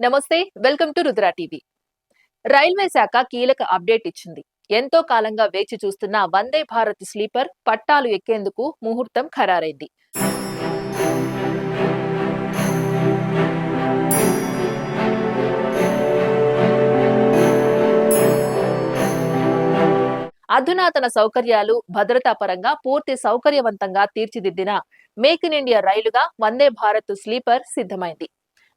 నమస్తే welcome to Rudra TV. Railway శాఖ కీలక అప్డేట్ ఇచ్చింది. ఎంతో కాలంగా వేచి చూస్తున్న వందే భారత్ స్లీపర్ పట్టాలు ఎక్కేందుకు ముహూర్తం ఖరారైంది. అధునాతన సౌకర్యాలు భద్రతా పరంగా పూర్తి సౌకర్యవంతంగా తీర్చిదిద్దిన మేక్ ఇన్ ఇండియా రైలుగా వందే భారత్ స్లీపర్ సిద్ధమైంది.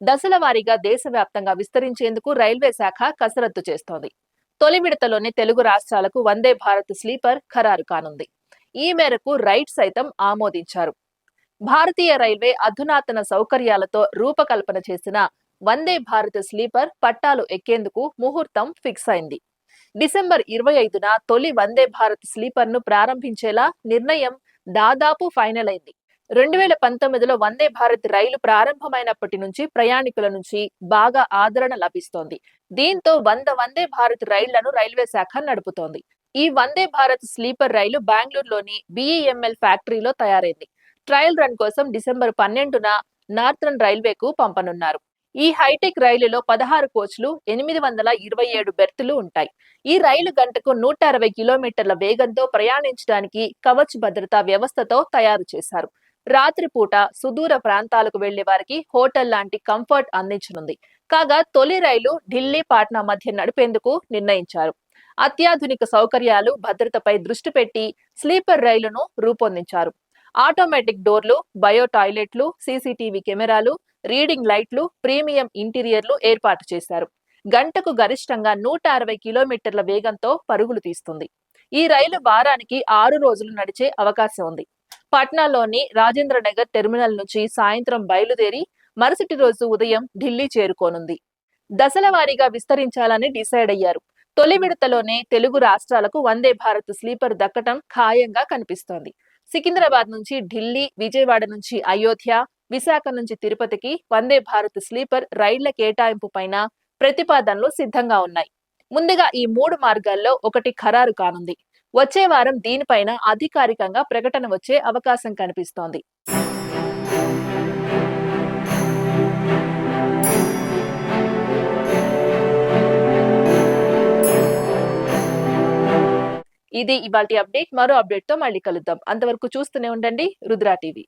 దశల వారీగా దేశవ్యాప్తంగా విస్తరించేందుకు రైల్వే శాఖ కసరత్తు చేస్తోంది. తొలి విడతలోనే తెలుగు రాష్ట్రాలకు వందే భారత్ స్లీపర్ ఖరారు కానుంది. ఈ మేరకు రైట్ సైతం ఆమోదించారు. భారతీయ రైల్వే అధునాతన సౌకర్యాలతో రూపకల్పన చేసిన వందే భారత్ స్లీపర్ పట్టాలు ఎక్కేందుకు ముహూర్తం ఫిక్స్ అయింది. డిసెంబర్ ఇరవై ఐదున తొలి వందే భారత్ స్లీపర్ను ప్రారంభించేలా నిర్ణయం దాదాపు ఫైనల్ అయింది. రెండు వేల పంతొమ్మిదిలో వందే భారత్ రైలు ప్రారంభమైనప్పటి నుంచి ప్రయాణికుల నుంచి బాగా ఆదరణ లభిస్తోంది. దీంతో వంద వందే భారత్ రైళ్ళను రైల్వే శాఖ నడుపుతోంది. ఈ వందే భారత్ స్లీపర్ రైలు బెంగళూరులోని బిఈఎంఎల్ ఫ్యాక్టరీలో తయారైంది. ట్రయల్ రన్ కోసం డిసెంబర్ పన్నెండున నార్థన్ రైల్వేకు పంపనున్నారు. ఈ హైటెక్ రైలులో పదహారు కోచ్లు ఎనిమిది వందల ఇరవై ఏడు బెర్తులు ఉంటాయి. ఈ రైలు గంటకు నూట అరవై కిలోమీటర్ల వేగంతో ప్రయాణించడానికి కవచ్ భద్రతా వ్యవస్థతో తయారు చేశారు. రాత్రిపూట సుదూర ప్రాంతాలకు వెళ్ళే వారికి హోటల్ లాంటి కంఫర్ట్ అందించనుంది. కాగా తొలి రైలు ఢిల్లీ పాట్నా మధ్య నడిపేందుకు నిర్ణయించారు. అత్యాధునిక సౌకర్యాలు భద్రతపై దృష్టి పెట్టి స్లీపర్ రైలును రూపొందించారు. ఆటోమేటిక్ డోర్లు బయో టాయిలెట్లు సీసీటీవీ కెమెరాలు రీడింగ్ లైట్లు ప్రీమియం ఇంటీరియర్లు ఏర్పాటు చేశారు. గంటకు గరిష్టంగా నూట అరవై కిలోమీటర్ల వేగంతో పరుగులు తీస్తుంది. ఈ రైలు వారానికి ఆరు రోజులు నడిచే అవకాశం ఉంది. పట్నాలోని రాజేంద్ర నగర్ టెర్మినల్ నుంచి సాయంత్రం బయలుదేరి మరుసటి రోజు ఉదయం ఢిల్లీ చేరుకోనుంది. దశల వారీగా విస్తరించాలని డిసైడ్ అయ్యారు. తొలి విడతలోనే తెలుగు రాష్ట్రాలకు వందే భారత్ స్లీపర్ దక్కటం ఖాయంగా కనిపిస్తోంది. సికింద్రాబాద్ నుంచి ఢిల్లీ విజయవాడ నుంచి అయోధ్య విశాఖ నుంచి తిరుపతికి వందే భారత్ స్లీపర్ రైళ్ళ కేటాయింపు పైన ప్రతిపాదనలు సిద్ధంగా ఉన్నాయి. ముందుగా ఈ మూడు మార్గాల్లో ఒకటి ఖరారు కానుంది. వచ్చే వారం దీనిపైన అధికారికంగా ప్రకటన వచ్చే అవకాశం కనిపిస్తోంది. ఇది ఇవాళ అప్డేట్. మరో అప్డేట్తో మళ్ళీ కలుద్దాం. అంతవరకు చూస్తూనే ఉండండి. రుద్రా టీవీ.